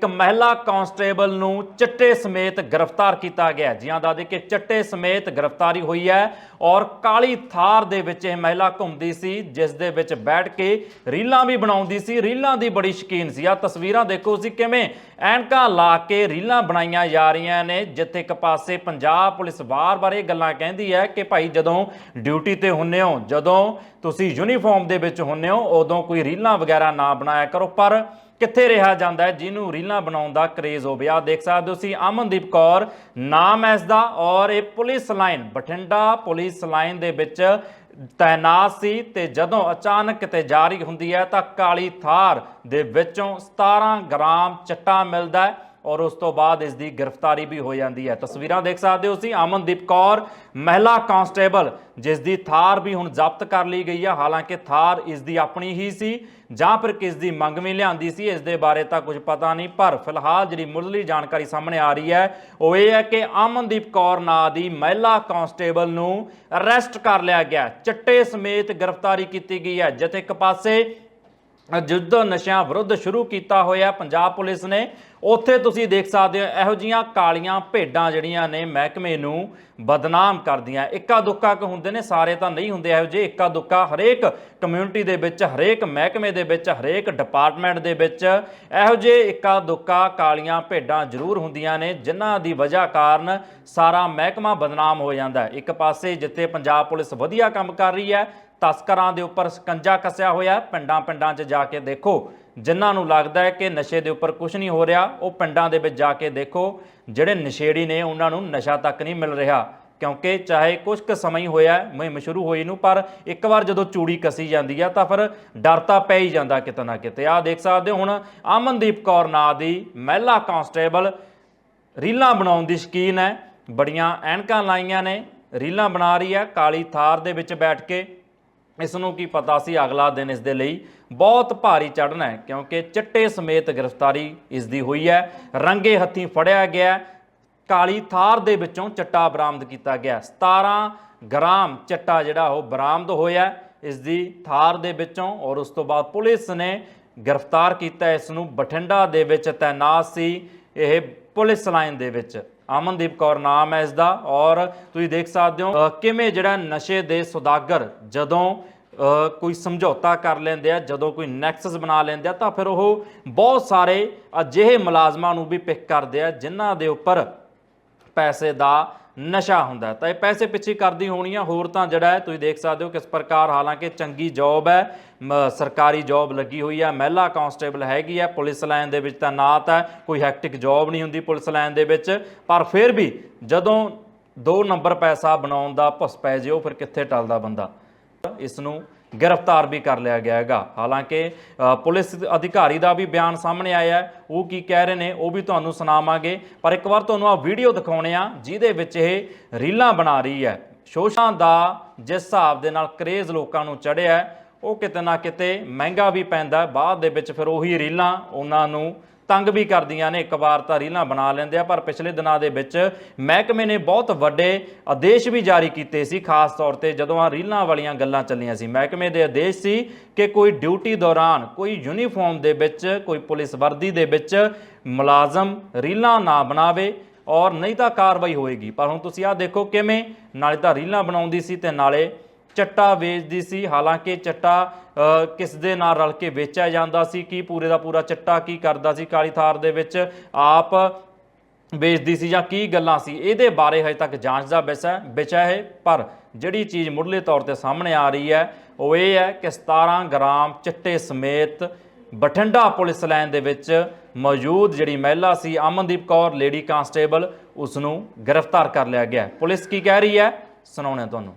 ਇੱਕ ਮਹਿਲਾ ਕਾਂਸਟੇਬਲ ਨੂੰ ਚਿੱਟੇ ਸਮੇਤ ਗ੍ਰਿਫਤਾਰ ਕੀਤਾ ਗਿਆ ਜਿਹਾਂ ਦਾ ਦੇ ਕਿ ਚਿੱਟੇ ਸਮੇਤ ਗ੍ਰਿਫਤਾਰੀ ਹੋਈ ਹੈ ਔਰ ਕਾਲੀ ਥਾਰ ਦੇ ਵਿੱਚ ਇਹ ਮਹਿਲਾ ਘੁੰਮਦੀ ਸੀ, ਜਿਸ ਦੇ ਵਿੱਚ ਬੈਠ ਕੇ ਰੀਲਾਂ ਵੀ ਬਣਾਉਂਦੀ ਸੀ। ਰੀਲਾਂ ਦੀ ਬੜੀ ਸ਼ਕੀਨ ਸੀ। ਆ ਤਸਵੀਰਾਂ ਦੇਖੋ ਸੀ ਕਿਵੇਂ ਐਨਕਾਂ ਲਾ ਕੇ ਰੀਲਾਂ ਬਣਾਈਆਂ ਜਾ ਰਹੀਆਂ ਨੇ, ਜਿੱਥੇ ਇੱਕ ਪਾਸੇ ਪੰਜਾਬ ਪੁਲਿਸ ਵਾਰ-ਵਾਰ ਇਹ ਗੱਲਾਂ ਕਹਿੰਦੀ ਹੈ ਕਿ ਭਾਈ ਜਦੋਂ ਡਿਊਟੀ ਤੇ ਹੁੰਨੇ ਹੋ, ਜਦੋਂ ਤੁਸੀਂ ਯੂਨੀਫਾਰਮ ਦੇ ਵਿੱਚ ਹੁੰਨੇ ਹੋ, ਉਦੋਂ ਕੋਈ ਰੀਲਾਂ ਵਗੈਰਾ ਨਾ ਬਣਾਇਆ ਕਰੋ। ਪਰ ਕਿੱਥੇ ਰਿਹਾ ਜਾਂਦਾ ਹੈ, ਜਿਹਨੂੰ ਰੀਲਾਂ ਬਣਾਉਣ ਦਾ ਕਰੇਜ਼ ਹੋਵੇ ਆ ਦੇਖ ਸਕਦੇ ਹੋ ਤੁਸੀਂ ਅਮਨਦੀਪ ਕੌਰ, ਨਾਮ ਹੈ ਇਸ ਦਾ ਔਰ ਇਹ police line, Bathinda police line ਦੇ ਵਿੱਚ ਤੈਨਾਤ ਸੀ ਤੇ ਜਦੋਂ ਅਚਾਨਕ ਕਿਤੇ ਜਾਰੀ ਹੁੰਦੀ ਹੈ ਤਾਂ ਕਾਲੀ ਥਾਰ ਦੇ ਵਿੱਚੋਂ 17 ਗ੍ਰਾਮ ਚਿੱਟਾ ਮਿਲਦਾ ਹੈ। ਔਰ ਉਸ ਤੋਂ ਬਾਅਦ ਇਸ ਦੀ ਗ੍ਰਿਫਤਾਰੀ ਵੀ ਹੋ ਜਾਂਦੀ ਹੈ। ਤਸਵੀਰਾਂ ਦੇਖ ਸਕਦੇ ਹੋ ਤੁਸੀਂ, ਅਮਨਦੀਪ ਕੌਰ, ਮਹਿਲਾ ਕਾਂਸਟੇਬਲ, ਜਿਸ ਦੀ ਥਾਰ ਵੀ ਹੁਣ ਜ਼ਬਤ ਕਰ ਲਈ ਗਈ ਹੈ ਹਾਲਾਂਕਿ ਥਾਰ ਇਸ ਦੀ ਆਪਣੀ ਹੀ ਸੀ, ਜਾਂ ਫਿਰ ਕਿਸ ਦੀ ਮੰਗਵੀਂ ਲਿਆਂਦੀ ਸੀ, ਇਸ ਦੇ ਬਾਰੇ ਤਾਂ ਕੁਝ ਪਤਾ ਨਹੀਂ, ਪਰ ਫਿਲਹਾਲ ਜਿਹੜੀ ਮੁੱਢਲੀ ਜਾਣਕਾਰੀ ਸਾਹਮਣੇ ਆ ਰਹੀ ਹੈ, ਉਹ ਇਹ ਹੈ ਕਿ ਅਮਨਦੀਪ ਕੌਰ ਨਾਂ ਦੀ ਮਹਿਲਾ ਕਾਂਸਟੇਬਲ ਨੂੰ ਅਰੈਸਟ ਕਰ ਲਿਆ ਗਿਆ। ਚਿੱਟੇ ਸਮੇਤ ਗ੍ਰਿਫਤਾਰੀ ਕੀਤੀ ਗਈ ਹੈ। ਜਿੱਥੇ ਇੱਕ ਪਾਸੇ ਜੁੱਧ ਨਸ਼ਿਆਂ ਵਿਰੁੱਧ ਸ਼ੁਰੂ ਕੀਤਾ ਹੋਇਆ ਪੰਜਾਬ ਪੁਲਿਸ ਨੇ, ਉੱਥੇ ਤੁਸੀਂ ਦੇਖ ਸਕਦੇ ਹੋ ਇਹੋ ਜੀਆਂ ਕਾਲੀਆਂ ਭੇਡਾਂ ਜਿਹੜੀਆਂ ਨੇ ਮਹਿਕਮੇ ਨੂੰ ਬਦਨਾਮ ਕਰਦੀਆਂ। ਇੱਕਾ ਦੁੱਕਾ ਕ ਹੁੰਦੇ ਨੇ, ਸਾਰੇ ਤਾਂ ਨਹੀਂ ਹੁੰਦੇ ਇਹੋ ਜਿਹੇ। ਇੱਕਾ ਦੁੱਕਾ ਹਰੇਕ ਕਮਿਊਨਿਟੀ ਦੇ ਵਿੱਚ, ਹਰੇਕ ਮਹਿਕਮੇ ਦੇ ਵਿੱਚ, ਹਰੇਕ ਡਿਪਾਰਟਮੈਂਟ ਦੇ ਵਿੱਚ ਇਹੋ ਜਿਹੇ ਇੱਕਾ ਦੁੱਕਾ ਕਾਲੀਆਂ ਭੇਡਾਂ ਜ਼ਰੂਰ ਹੁੰਦੀਆਂ ਨੇ, ਜਿਨ੍ਹਾਂ ਦੀ ਵਜ੍ਹਾ ਕਾਰਨ ਸਾਰਾ ਮਹਿਕਮਾ ਬਦਨਾਮ ਹੋ ਜਾਂਦਾ ਹੈ। ਇੱਕ ਪਾਸੇ ਜਿੱਥੇ ਪੰਜਾਬ ਪੁਲਿਸ ਵਧੀਆ ਕੰਮ ਕਰ ਰਹੀ ਹੈ ਤਸਕਰਾਂ ਦੇ ਉੱਪਰ ਸਕੰਜਾ ਕੱਸਿਆ ਹੋਇਆ ਪਿੰਡਾਂ ਪਿੰਡਾਂ 'ਚ ਜਾ ਕੇ ਦੇਖੋ। ਜਿਨ੍ਹਾਂ ਨੂੰ ਲੱਗਦਾ ਹੈ ਕਿ ਨਸ਼ੇ ਦੇ ਉੱਪਰ ਕੁਝ ਨਹੀਂ ਹੋ ਰਿਹਾ, ਉਹ ਪਿੰਡਾਂ ਦੇ ਵਿੱਚ ਜਾ ਕੇ ਦੇਖੋ। ਜਿਹੜੇ ਨਸ਼ੇੜੀ ਨੇ, ਉਹਨਾਂ ਨੂੰ ਨਸ਼ਾ ਤੱਕ ਨਹੀਂ ਮਿਲ ਰਿਹਾ। ਕਿਉਂਕਿ ਚਾਹੇ ਕੁਝ ਕੁ ਸਮਾਂ ਹੀ ਹੋਇਆ ਮੁਹਿੰਮ ਸ਼ੁਰੂ ਹੋਈ ਨੂੰ, ਪਰ ਇੱਕ ਵਾਰ ਜਦੋਂ ਚੂੜੀ ਕਸੀ ਜਾਂਦੀ ਆ, ਤਾਂ ਫਿਰ ਡਰ ਤਾਂ ਪੈ ਹੀ ਜਾਂਦਾ ਕਿਤੇ ਨਾ ਕਿਤੇ। ਆਹ ਦੇਖ ਸਕਦੇ ਹੋ ਹੁਣ ਅਮਨਦੀਪ ਕੌਰ ਨਾਂ ਦੀ ਮਹਿਲਾ ਕਾਂਸਟੇਬਲ। ਰੀਲਾਂ ਬਣਾਉਣ ਦੀ ਸ਼ਕੀਨ ਹੈ। ਬੜੀਆਂ ਐਨਕਾਂ ਲਾਈਆਂ ਨੇ। ਰੀਲਾਂ ਬਣਾ ਰਹੀ ਹੈ। ਕਾਲੀ ਥਾਰ ਦੇ ਵਿੱਚ ਬੈਠ ਕੇ ਇਸ ਨੂੰ ਕੀ ਪਤਾ ਸੀ, ਅਗਲਾ ਦਿਨ ਇਸ ਦੇ ਲਈ ਬਹੁਤ ਭਾਰੀ ਚੜ੍ਹਨਾ ਹੈ, ਕਿਉਂਕਿ ਚਿੱਟੇ ਸਮੇਤ ਗ੍ਰਿਫਤਾਰੀ ਇਸ ਦੀ ਹੋਈ ਹੈ। ਰੰਗੇ ਹੱਥੀਂ ਫੜਿਆ ਗਿਆ ਕਾਲੀ ਥਾਰ ਦੇ ਵਿੱਚੋਂ ਚਿੱਟਾ ਬਰਾਮਦ ਕੀਤਾ ਗਿਆ 17 ਗ੍ਰਾਮ ਚਿੱਟਾ ਜਿਹੜਾ, ਉਹ ਬਰਾਮਦ ਹੋਇਆ ਹੈ। ਇਸ ਦੀ ਥਾਰ ਦੇ ਵਿੱਚੋਂ ਔਰ ਉਸ ਤੋਂ ਬਾਅਦ ਪੁਲਿਸ ਨੇ ਗ੍ਰਿਫਤਾਰ ਕੀਤਾ ਇਸ ਨੂੰ ਬਠਿੰਡਾ ਦੇ ਵਿੱਚ ਤੈਨਾਤ ਸੀ ਇਹ ਪੁਲਿਸ ਲਾਈਨ ਦੇ ਵਿੱਚ। ਅਮਨਦੀਪ ਕੌਰ ਨਾਮ ਹੈ ਇਸ ਦਾ ਔਰ ਤੁਸੀਂ ਦੇਖ ਸਕਦੇ ਹੋ ਕਿਵੇਂ ਜਿਹੜਾ ਨਸ਼ੇ ਦੇ ਸੁਦਾਗਰ ਜਦੋਂ ਕੋਈ ਸਮਝੌਤਾ ਕਰ ਲੈਂਦੇ ਆ, ਜਦੋਂ ਕੋਈ ਨੈਕਸਸ ਬਣਾ ਲੈਂਦੇ ਆ, ਤਾਂ ਫਿਰ ਉਹ ਬਹੁਤ ਸਾਰੇ ਅਜਿਹੇ ਮੁਲਾਜ਼ਮਾਂ ਨੂੰ ਵੀ ਪਿਕ ਕਰਦੇ ਆ, ਜਿਨ੍ਹਾਂ ਦੇ ਉੱਪਰ ਪੈਸੇ ਦਾ ਨਸ਼ਾ ਹੁੰਦਾ ਤਾਂ ਇਹ ਪੈਸੇ ਪਿੱਛੇ ਕਰਦੀ ਹੋਣੀ ਆ। ਹੋਰ ਤਾਂ ਜਿਹੜਾ ਹੈ, ਤੁਸੀਂ ਦੇਖ ਸਕਦੇ ਹੋ ਕਿਸ ਪ੍ਰਕਾਰ ਹਾਲਾਂਕਿ ਚੰਗੀ ਜੌਬ ਹੈ। ਸਰਕਾਰੀ ਜੌਬ ਲੱਗੀ ਹੋਈ ਹੈ ਮਹਿਲਾ ਕਾਂਸਟੇਬਲ ਹੈਗੀ ਹੈ ਪੁਲਿਸ ਲਾਈਨ ਦੇ ਵਿੱਚ ਤੈਨਾਤ ਹੈ ਕੋਈ ਹੈਕਟਿਕ ਜੌਬ ਨਹੀਂ ਹੁੰਦੀ ਪੁਲਿਸ ਲਾਈਨ ਦੇ ਵਿੱਚ। ਪਰ ਫਿਰ ਵੀ ਜਦੋਂ ਦੋ ਨੰਬਰ ਪੈਸਾ ਬਣਾਉਣ ਦਾ ਭੁੱਸ ਪੈ ਜਿਓ, ਫਿਰ ਕਿੱਥੇ ਟਲਦਾ ਬੰਦਾ? ਇਸ ਨੂੰ ਗ੍ਰਿਫਤਾਰ ਵੀ ਕਰ ਲਿਆ ਗਿਆ ਹੈਗਾ। ਹਾਲਾਂਕਿ ਪੁਲਿਸ ਅਧਿਕਾਰੀ ਦਾ ਵੀ ਬਿਆਨ ਸਾਹਮਣੇ ਆਇਆ ਹੈ। ਉਹ ਕੀ ਕਹਿ ਰਹੇ ਨੇ, ਉਹ ਵੀ ਤੁਹਾਨੂੰ ਸੁਣਾਵਾਂਗੇ। ਪਰ ਇੱਕ ਵਾਰ ਤੁਹਾਨੂੰ ਆ ਵੀਡੀਓ ਦਿਖਾਉਣੇ ਆ, ਜਿਹਦੇ ਵਿੱਚ ਇਹ ਰੀਲਾਂ ਬਣਾ ਰਹੀ ਹੈ। ਸ਼ੋਸ਼ਾਂ ਦਾ ਜਿਸ ਹਿਸਾਬ ਦੇ ਨਾਲ ਕਰੇਜ਼ ਲੋਕਾਂ ਨੂੰ ਚੜਿਆ ਉਹ ਕਿਤੇ ਨਾ ਕਿਤੇ ਮਹਿੰਗਾ ਵੀ ਪੈਂਦਾ ਬਾਅਦ ਦੇ ਵਿੱਚ ਫਿਰ ਉਹੀ ਰੀਲਾਂ ਉਹਨਾਂ ਨੂੰ ਤੰਗ ਵੀ ਕਰਦੀਆਂ ਨੇ, ਇੱਕ ਵਾਰ ਤਾਂ ਰੀਲਾਂ ਬਣਾ ਲੈਂਦੇ ਆ, ਪਰ ਪਿਛਲੇ ਦਿਨਾਂ ਦੇ ਵਿੱਚ ਮਹਿਕਮੇ ਨੇ ਬਹੁਤ ਵੱਡੇ ਆਦੇਸ਼ ਵੀ ਜਾਰੀ ਕੀਤੇ ਸੀ, ਖਾਸ ਤੌਰ ਤੇ ਜਦੋਂ ਆ ਰੀਲਾਂ ਵਾਲੀਆਂ ਗੱਲਾਂ ਚੱਲੀਆਂ ਸੀ। ਮਹਿਕਮੇ ਦੇ ਆਦੇਸ਼ ਸੀ ਕਿ ਕੋਈ ਡਿਊਟੀ ਦੌਰਾਨ ਕੋਈ ਯੂਨੀਫਾਰਮ ਦੇ ਵਿੱਚ, ਕੋਈ ਪੁਲਿਸ ਵਰਦੀ ਦੇ ਵਿੱਚ ਮੁਲਾਜ਼ਮ ਰੀਲਾਂ ਨਾ ਬਣਾਵੇ ਔਰ ਨਹੀਂ ਤਾਂ ਕਾਰਵਾਈ ਹੋਏਗੀ। ਪਰ ਹੁਣ ਤੁਸੀਂ ਆਹ ਦੇਖੋ ਕਿਵੇਂ, ਨਾਲੇ ਤਾਂ ਰੀਲਾਂ ਬਣਾਉਂਦੀ ਸੀ ਤੇ ਨਾਲੇ ਚੱਟਾ ਵੇਚਦੀ ਸੀ। ਹਾਲਾਂਕਿ ਚੱਟਾ ਕਿਸ ਦੇ ਨਾਲ ਰਲ ਕੇ ਵੇਚਿਆ ਜਾਂਦਾ ਸੀ? ਕੀ ਪੂਰੇ ਦਾ ਪੂਰਾ ਚੱਟਾ ਕੀ ਕਰਦਾ ਸੀ? ਕਾਲੀ ਥਾਰ ਦੇ ਵਿੱਚ ਆਪ ਵੇਚਦੀ ਸੀ ਜਾਂ ਕੀ ਗੱਲਾਂ ਸੀ? ਇਹਦੇ ਬਾਰੇ ਹਜੇ ਤੱਕ ਜਾਂਚ ਦਾ ਵਿਸ਼ਾ ਵਿਸ਼ਾ ਹੈ ਪਰ ਜਿਹੜੀ ਚੀਜ਼ ਮੁੱਢਲੇ ਤੌਰ ਤੇ ਸਾਹਮਣੇ ਆ ਰਹੀ ਹੈ, ਉਹ ਇਹ ਹੈ ਕਿ 17 ਗ੍ਰਾਮ ਚਿੱਟੇ ਸਮੇਤ ਬਠਿੰਡਾ ਪੁਲਿਸ ਲਾਈਨ ਦੇ ਵਿੱਚ ਮੌਜੂਦ ਜਿਹੜੀ ਮਹਿਲਾ ਸੀ, ਅਮਨਦੀਪ ਕੌਰ, ਲੇਡੀ ਕਾਂਸਟੇਬਲ ਉਸ ਨੂੰ ਗ੍ਰਿਫਤਾਰ ਕਰ ਲਿਆ ਗਿਆ। ਪੁਲਿਸ ਕੀ ਕਹਿ ਰਹੀ ਹੈ? ਸੁਣਾਉਣੇ ਤੁਹਾਨੂੰ।